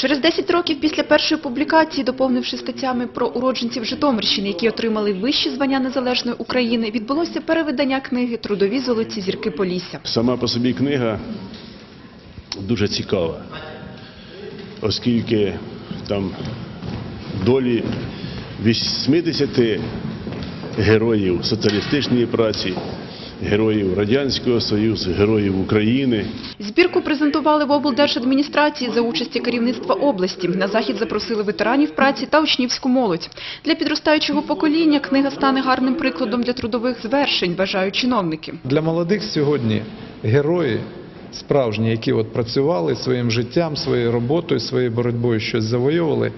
Через 10 років після першої публікації, доповнивши статтями про уродженців Житомирщини, які отримали вищі звання незалежної України, відбулося перевидання книги «Трудові золоті зірки Полісся». Сама по собі книга дуже цікава, оскільки там долі 80 героїв соціалістичної праці, героїв Радянського Союзу, героїв України. Збірку презентували в облдержадміністрації за участі керівництва області. На захід запросили ветеранів праці та учнівську молодь. Для підростаючого покоління книга стане гарним прикладом для трудових звершень, вважають чиновники. Для молодих сьогодні герої справжні, які от працювали своїм життям, своєю роботою, своєю боротьбою щось завойовували,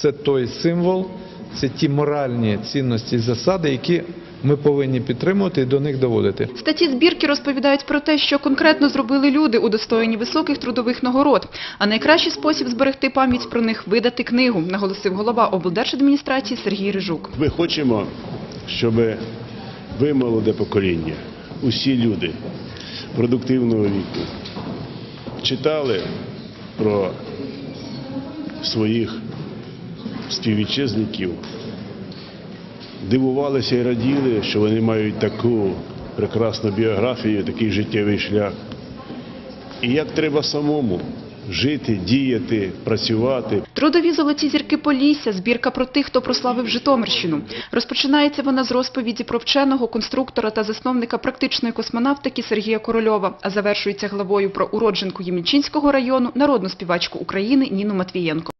це той символ, це ті моральні цінності і засади, які ми повинні підтримувати і до них доводити. Статті збірки розповідають про те, що конкретно зробили люди, удостоєні високих трудових нагород. А найкращий спосіб зберегти пам'ять про них – видати книгу, наголосив голова облдержадміністрації Сергій Рижук. Ми хочемо, щоб ви, молоде покоління, усі люди продуктивного віку, читали про своїх співвітчизників, дивувалися і раділи, що вони мають таку прекрасну біографію, такий життєвий шлях. І як треба самому жити, діяти, працювати, Трудові золоті зірки Полісся – збірка про тих, хто прославив Житомирщину. Розпочинається вона з розповіді про вченого, конструктора та засновника практичної космонавтики Сергія Корольова, а завершується главою про уродженку Ємільчинського району, народну співачку України Ніну Матвієнко.